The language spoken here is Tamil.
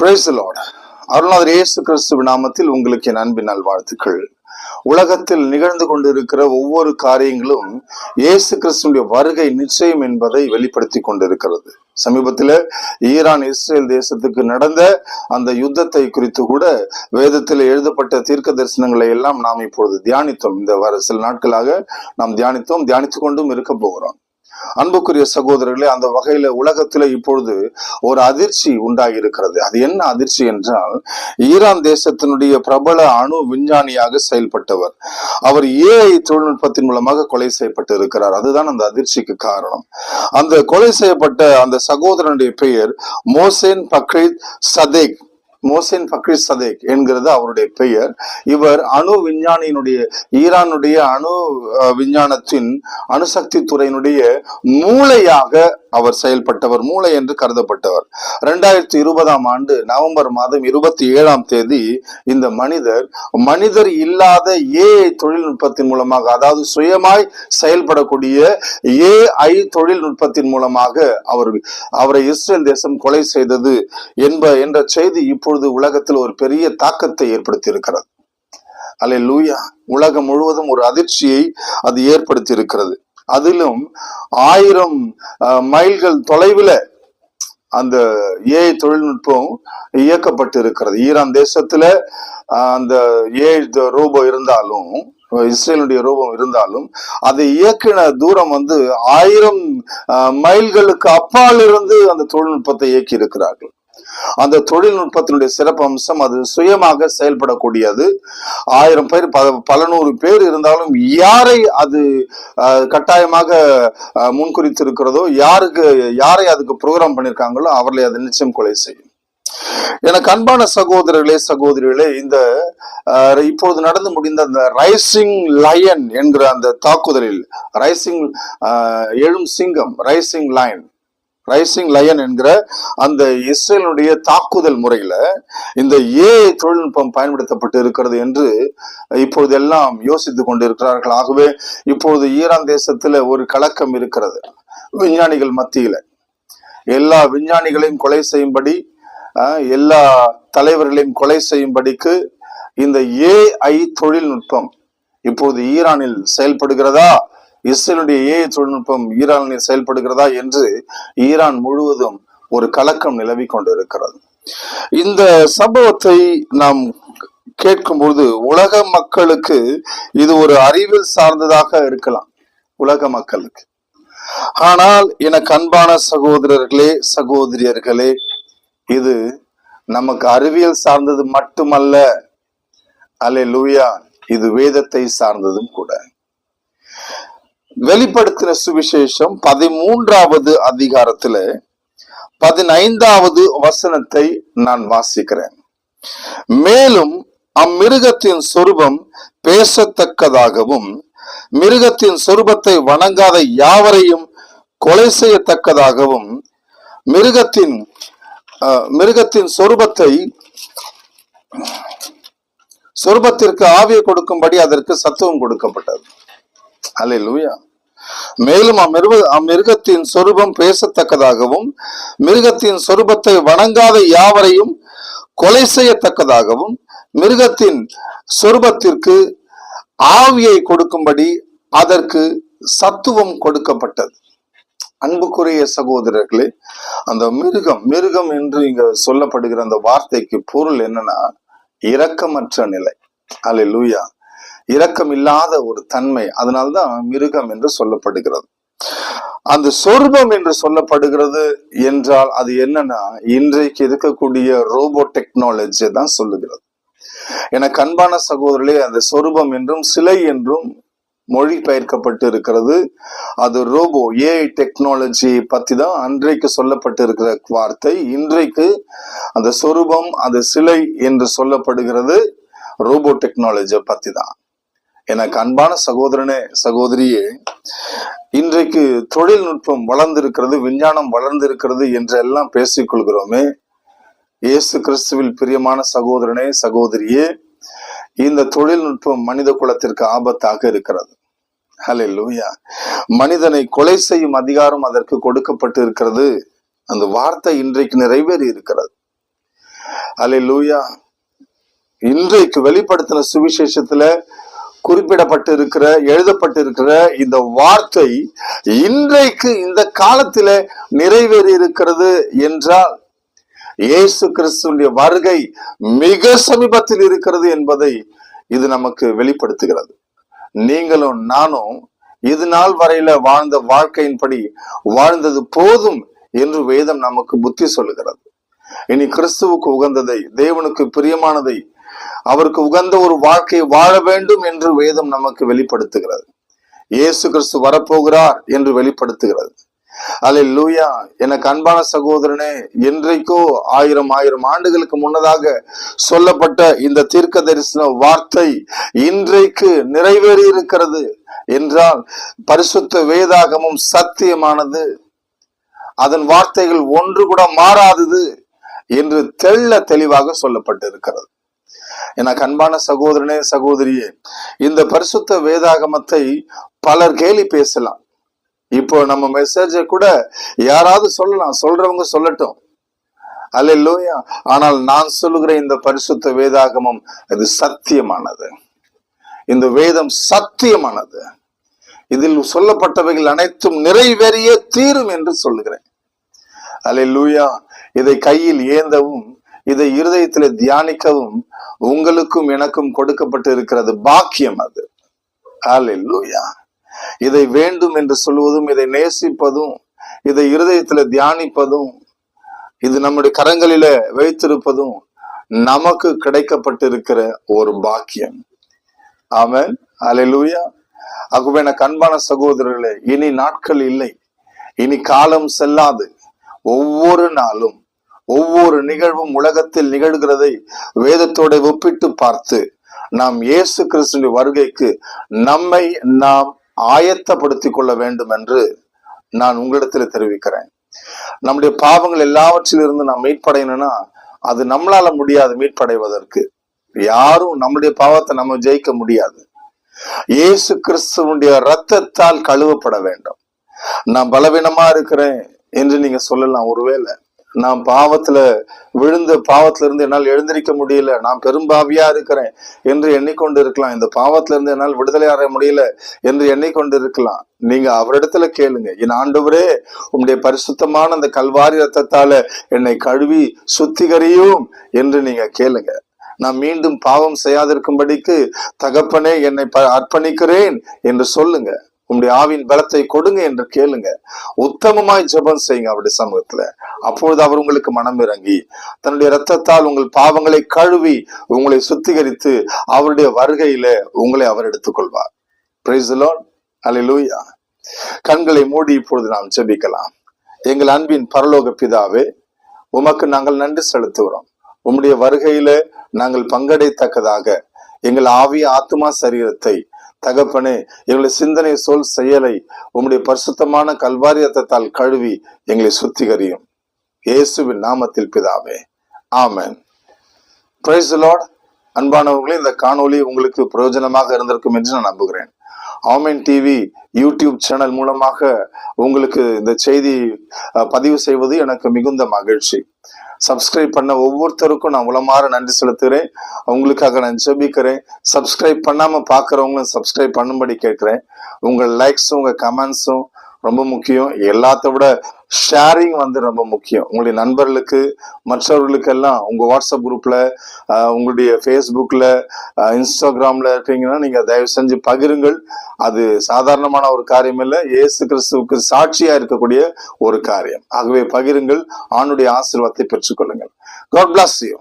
பிரைசலோட அருணாதர் இயேசு கிறிஸ்துவ நாமத்தில் உங்களுக்கு என் அன்பின் நல்வாழ்த்துக்கள். உலகத்தில் நிகழ்ந்து கொண்டிருக்கிற ஒவ்வொரு காரியங்களும் இயேசு கிறிஸ்துடைய வருகை நிச்சயம் என்பதை வெளிப்படுத்தி கொண்டிருக்கிறது. சமீபத்தில் ஈரான் இஸ்ரேல் தேசத்துக்கு நடந்த அந்த யுத்தத்தை குறித்து கூட வேதத்தில் எழுதப்பட்ட தீர்க்க தரிசனங்களை எல்லாம் நாம் இப்பொழுது தியானித்தோம். இந்த வர சில நாட்களாக நாம் தியானித்தோம் தியானித்து கொண்டும் இருக்க போகிறோம். அன்புக்குரிய சகோதரர்களே அந்த வகையில உலகத்துல இப்பொழுது ஒரு அதிர்ச்சி உண்டாகி இருக்கிறது அது என்ன அதிர்ச்சி என்றால் ஈரான் தேசத்தினுடைய பிரபல அணு விஞ்ஞானியாக செயல்பட்டவர். அவர் ஏஐ தொழில்நுட்பத்தின் மூலமாக கொலை செய்யப்பட்டு இருக்கிறார். அதுதான் அந்த அதிர்ச்சிக்கு காரணம். அந்த கொலை செய்யப்பட்ட அந்த சகோதரனுடைய பெயர் மோசேன் பக்ரீத் சதேக். மோசேன் பக்ரி சதேக் என்கிறது அவருடைய பெயர். இவர் அணு விஞ்ஞானியினுடைய ஈரானுடைய அணு விஞ்ஞானத்தின் அணுசக்தி துறையினுடைய மூளையாக அவர் செயல்பட்டவர் மூளை என்று கருதப்பட்டவர். ரெண்டாயிரத்தி இருபதாம் ஆண்டு நவம்பர் மாதம் இருபத்தி ஏழாம் தேதி இந்த மனிதர் மனிதர் இல்லாத ஏஐ தொழில்நுட்பத்தின் மூலமாக அதாவது சுயமாய் செயல்படக்கூடிய ஏஐ தொழில்நுட்பத்தின் மூலமாக அவர் அவரை இஸ்ரேல் தேசம் கொலை செய்தது என்ப என்ற செய்தி இப்பொழுது உலகத்தில் ஒரு பெரிய தாக்கத்தை ஏற்படுத்தி இருக்கிறது அல்ல லூயா உலகம் முழுவதும் ஒரு அதிர்ச்சியை அது ஏற்படுத்தி இருக்கிறது அதிலும் ஆயிரம் மைல்கள் தொலைவில் அந்த ஏ தொழில்நுட்பம் இயக்கப்பட்டு இருக்கிறது ஈரான் தேசத்துல அஹ், அந்த ஏ ரூபம் இருந்தாலும் இஸ்ரேலுடைய ரூபம் இருந்தாலும் அதை இயக்கின தூரம் வந்து ஆயிரம் மைல்களுக்கு அப்பால் இருந்து அந்த தொழில்நுட்பத்தை இயக்கி இருக்கிறார்கள் அந்த தொழில்நுட்பத்தினுடைய சிறப்பு அம்சம் அது சுயமாக செயல்படக்கூடியது. ஆயிரம் பேர் பல நூறு பேர் இருந்தாலும் யாரை அது கட்டாயமாக அஹ், முன்குறித்திருக்கிறதோ யாருக்கு யாரை அதுக்கு ப்ரோக்ராம் பண்ணியிருக்காங்களோ அவர்களை அது நிச்சயம் கொலை செய்யும். எனக்கு அன்பான சகோதரர்களே சகோதரிகளே இந்த இப்பொழுது நடந்து முடிந்த அந்த ரைசிங் லயன் என்கிற அந்த தாக்குதலில் ரைசிங் எழும் சிங்கம் ரைசிங் லயன் ரைசிங் லயன் என்கிற அந்த இஸ்ரேலுடைய தாக்குதல் முறையில இந்த ஏஐ தொழில்நுட்பம் பயன்படுத்தப்பட்டு இருக்கிறது என்று இப்பொழுது எல்லாம் யோசித்துக் கொண்டிருக்கிறார்கள். ஆகவே இப்பொழுது ஈரான் தேசத்துல ஒரு கலக்கம் இருக்கிறது விஞ்ஞானிகள் மத்தியில. எல்லா விஞ்ஞானிகளையும் கொலை செய்யும்படி எல்லா தலைவர்களையும் கொலை செய்யும்படிக்கு இந்த ஏஐ தொழில்நுட்பம் இப்போது ஈரானில் செயல்படுகிறதா? இஸ்ரேலுடைய ஏஐ தொழில்நுட்பம் ஈரானில் செயல்படுகிறதா என்று ஈரான் முழுவதும் ஒரு கலக்கம் நிலவி கொண்டிருக்கிறது. இந்த சம்பவத்தை நாம் கேட்கும்போது உலக மக்களுக்கு இது ஒரு அறிவில் சார்ந்ததாக இருக்கலாம். உலக மக்களுக்கு. ஆனால் எனக்கு அன்பான சகோதரர்களே சகோதரியர்களே இது நமக்கு அறிவியல் சார்ந்தது மட்டுமல்ல. அல்ல லூயா இது வேதத்தை சார்ந்ததும் கூட. வெளிப்படுத்தின சுவிசேஷம் பதிமூன்றாவது அதிகாரத்துல பதினைந்தாவது வசனத்தை நான் வாசிக்கிறேன். மேலும் அம்மிருகத்தின் சொரூபம் பேசத்தக்கதாகவும் மிருகத்தின் சொரூபத்தை வணங்காத யாவரையும் கொலை செய்யத்தக்கதாகவும் மிருகத்தின் மிருகத்தின் சொரூபத்தை சொரூபத்திற்கு ஆவியை கொடுக்கும்படி அதற்கு சத்துவம் கொடுக்கப்பட்டது. அல்லேலூயா. மேலும் அம்மிருக அம்மிருகத்தின் சொரூபம் பேசத்தக்கதாகவும் மிருகத்தின் சொரூபத்தை வணங்காத யாவரையும் கொலை செய்யத்தக்கதாகவும் மிருகத்தின் சொரூபத்திற்கு ஆவியை கொடுக்கும்படி அதற்கு சத்துவம் கொடுக்கப்பட்டது. அன்புக்குரிய சகோதரர்களே அந்த மிருகம் மிருகம் என்று இங்க சொல்லப்படுகிற அந்த வார்த்தைக்கு பொருள் என்னன்னா இரக்கமற்ற நிலை. அல்லேலூயா இரக்கம் இல்லாத ஒரு தன்மை. அதனால்தான் மிருகம் என்று சொல்லப்படுகிறது. அந்த சொர்பம் என்று சொல்லப்படுகிறது என்றால் அது என்னன்னா இன்றைக்கு இருக்கக்கூடிய ரோபோ டெக்னாலஜி தான் சொல்லுகிறது. எனக்கு அன்பான சகோதரர்களே அந்த சொரூபம் என்றும் சிலை என்றும் மொழி பெயர்க்கப்பட்டு இருக்கிறது. அது ரோபோ ஏஐ டெக்னாலஜி பத்தி தான் அன்றைக்கு சொல்லப்பட்டு இருக்கிற வார்த்தை. இன்றைக்கு அந்த சொரூபம் அந்த சிலை என்று சொல்லப்படுகிறது ரோபோ டெக்னாலஜியை பத்தி தான். எனக்கு அன்பான சகோதரனே சகோதரியே இன்றைக்கு தொழில்நுட்பம் வளர்ந்திருக்கிறது விஞ்ஞானம் வளர்ந்திருக்கிறது என்றெல்லாம் பேசிக் கொள்கிறோமே. இயேசு கிறிஸ்துவில் பிரியமான சகோதரனே சகோதரியே இந்த தொழில்நுட்பம் மனித குலத்திற்கு ஆபத்தாக இருக்கிறது. ஹalleluya மனிதனை கொலை செய்யும் அதிகாரம் அதற்கு கொடுக்கப்பட்டு இருக்கிறது அந்த வார்த்தை இன்றைக்கு நிறைவேறி இருக்கிறது. அல்லேலூயா இன்றைக்கு வெளிப்படுத்தின சுவிசேஷத்துல குறிப்பிடப்பட்டு இருக்கிற எழுதப்பட்டு இருக்கிற இந்த வார்த்தை இன்றைக்கு இந்த காலத்தில நிறைவேறி இருக்கிறது என்றால் இயேசு கிறிஸ்துடைய வருகை மிக சமீபத்தில் இருக்கிறது என்பதை இது நமக்கு வெளிப்படுத்துகிறது. நீங்களும் நானும் இது நாள் வரையில வாழ்ந்த வாழ்க்கையின்படி வாழ்ந்தது போதும் என்று வேதம் நமக்கு புத்தி சொல்லுகிறது. இனி கிறிஸ்துவுக்கு உகந்ததை தேவனுக்கு பிரியமானதை அவருக்கு உகந்த ஒரு வாழ்க்கை வாழ வேண்டும் என்று வேதம் நமக்கு வெளிப்படுத்துகிறது. இயேசு கிறிஸ்து வரப்போகிறார் என்று வெளிப்படுத்துகிறது. அலை லூயா எனக்கு அன்பான சகோதரனே என்றைக்கோ ஆயிரம் ஆயிரம் ஆண்டுகளுக்கு முன்னதாக சொல்லப்பட்ட இந்த தீர்க்க தரிசன வார்த்தை இன்றைக்கு நிறைவேறி இருக்கிறது என்றால் பரிசுத்த வேதாகமும் சத்தியமானது. அதன் வார்த்தைகள் ஒன்று கூட மாறாதது என்று தெள்ள தெளிவாக சொல்லப்பட்டிருக்கிறது. எனக்கு அன்பான சகோதரனே சகோதரியே இந்த பரிசுத்த வேதாகமத்தை பலர் கேலி பேசலாம். இப்போ நம்ம மெசேஜை கூட யாராவது சொல்லலாம். சொல்றவங்க சொல்லட்டும். அல்ல ஆனால் நான் சொல்லுகிற இந்த பரிசுத்த வேதாகமம் அது சத்தியமானது. இந்த வேதம் சத்தியமானது. இதில் சொல்லப்பட்டவைகள் அனைத்தும் நிறைவேறிய தீரும் என்று சொல்லுகிறேன். அல்ல லூயா இதை கையில் ஏந்தவும் இதை இருதயத்தில் தியானிக்கவும் உங்களுக்கும் எனக்கும் கொடுக்கப்பட்டு இருக்கிறது பாக்கியம் அது. அல்லேலூயா இதை வேண்டும் என்று சொல்வதும் இதை நேசிப்பதும் இதை இருதயத்துல தியானிப்பதும் இது நம்முடைய கரங்களில வைத்திருப்பதும் நமக்கு கிடைக்கப்பட்டிருக்கிற ஒரு பாக்கியம். ஆமன். அலையலூயா ஆகவே எனக்கு அன்பான சகோதரர்களே இனி நாட்கள் இல்லை. இனி காலம் செல்லாது. ஒவ்வொரு நாளும் ஒவ்வொரு நிகழ்வும் உலகத்தில் நிகழ்கிறதை வேதத்தோட ஒப்பிட்டு பார்த்து நாம் இயேசு கிறிஸ்துவின் வருகைக்கு நம்மை நாம் ஆயத்தப்படுத்திக் கொள்ள வேண்டும் என்று நான் உங்களிடத்தில் தெரிவிக்கிறேன். நம்முடைய பாவங்கள் எல்லாவற்றிலிருந்து நாம் மீட்படையணும்னா அது நம்மளால முடியாது மீட்படைவதற்கு. யாரும் நம்முடைய பாவத்தை நம்ம ஜெயிக்க முடியாது. இயேசு கிறிஸ்துவனுடைய ரத்தத்தால் கழுவப்பட வேண்டும். நான் பலவீனமா இருக்கிறேன் என்று நீங்க சொல்லலாம் ஒருவேளை. நான் பாவத்துல விழுந்த பாவத்துல இருந்து என்னால் எழுந்திருக்க முடியல. நான் பெரும்பாவியா இருக்கிறேன் என்று எண்ணிக்கொண்டு இருக்கலாம் இந்த பாவத்துல இருந்து என்னால் விடுதலை ஆற முடியல என்று எண்ணிக்கொண்டு இருக்கலாம் நீங்க அவரிடத்துல கேளுங்க. என் ஆண்டவரே உங்களுடைய பரிசுத்தமான அந்த கல்வாரி ரத்தத்தால என்னை கழுவி சுத்திகரியும் என்று நீங்க கேளுங்க. நான் மீண்டும் பாவம் செய்யாதிருக்கும்படிக்கு தகப்பனே என்னை ப- அர்ப்பணிக்கிறேன் என்று சொல்லுங்க. உங்களுடைய ஆவின் பலத்தை கொடுங்க என்று கேளுங்க. உத்தமமாய் ஜெபம் செய்யுங்க அவருடைய சமூகத்துல. அப்பொழுது அவர் உங்களுக்கு மனம் இறங்கி தன்னுடைய ரத்தத்தால் உங்கள் பாவங்களை கழுவி உங்களை சுத்திகரித்து அவருடைய வருகையில உங்களை அவர் எடுத்துக்கொள்வார். பிரைஸ் கண்களை மூடி இப்பொழுது நாம் ஜெபிக்கலாம். எங்கள் அன்பின் பரலோக பிதாவே உமக்கு நாங்கள் நன்றி செலுத்துகிறோம். உம்முடைய வருகையில நாங்கள் பங்கடைத்தக்கதாக எங்கள் ஆவிய ஆத்மா சரீரத்தை தகப்பனே எங்களுடைய சிந்தனை சொல் செயலை உம்முடைய பரிசுத்தமான கல்வாரி ரத்தத்தால் கழுவி எங்களை சுத்திகரியும். இயேசுவின் நாமத்தில் பிதாவே. ஆமேன். பிரைஸ் லார்ட் அன்பானவர்களே இந்த காணொளி உங்களுக்கு பிரயோஜனமாக இருந்திருக்கும் என்று நான் நம்புகிறேன். ஆமென் டிவி யூடியூப் சேனல் மூலமாக உங்களுக்கு இந்த செய்தி பதிவு செய்வது எனக்கு மிகுந்த மகிழ்ச்சி. சப்ஸ்கிரைப் பண்ண ஒவ்வொருத்தருக்கும் நான் உளமாற நன்றி செலுத்துகிறேன். உங்களுக்காக நான் ஜெபிக்கிறேன். சப்ஸ்கிரைப் பண்ணாமல் பார்க்குறவங்களும் சப்ஸ்கிரைப் பண்ணும்படி கேட்குறேன். உங்கள் லைக்ஸும் உங்கள் கமெண்ட்ஸும் ரொம்ப முக்கியம். எல்லாத்த விட ஷேரிங் வந்து ரொம்ப முக்கியம். உங்களுடைய நண்பர்களுக்கு மற்றவர்களுக்கெல்லாம் உங்கள் வாட்ஸ்அப் குரூப்பில் உங்களுடைய ஃபேஸ்புக்கில் இன்ஸ்டாகிராமில் இருக்கீங்கன்னா நீங்கள் தயவு செஞ்சு பகிருங்கள். அது சாதாரணமான ஒரு காரியம் இல்லை. இயேசு கிறிஸ்துவுக்கு சாட்சியாக இருக்கக்கூடிய ஒரு காரியம். ஆகவே பகிருங்கள். ஆணுடைய ஆசீர்வாதத்தை பெற்றுக்கொள்ளுங்கள். God plus you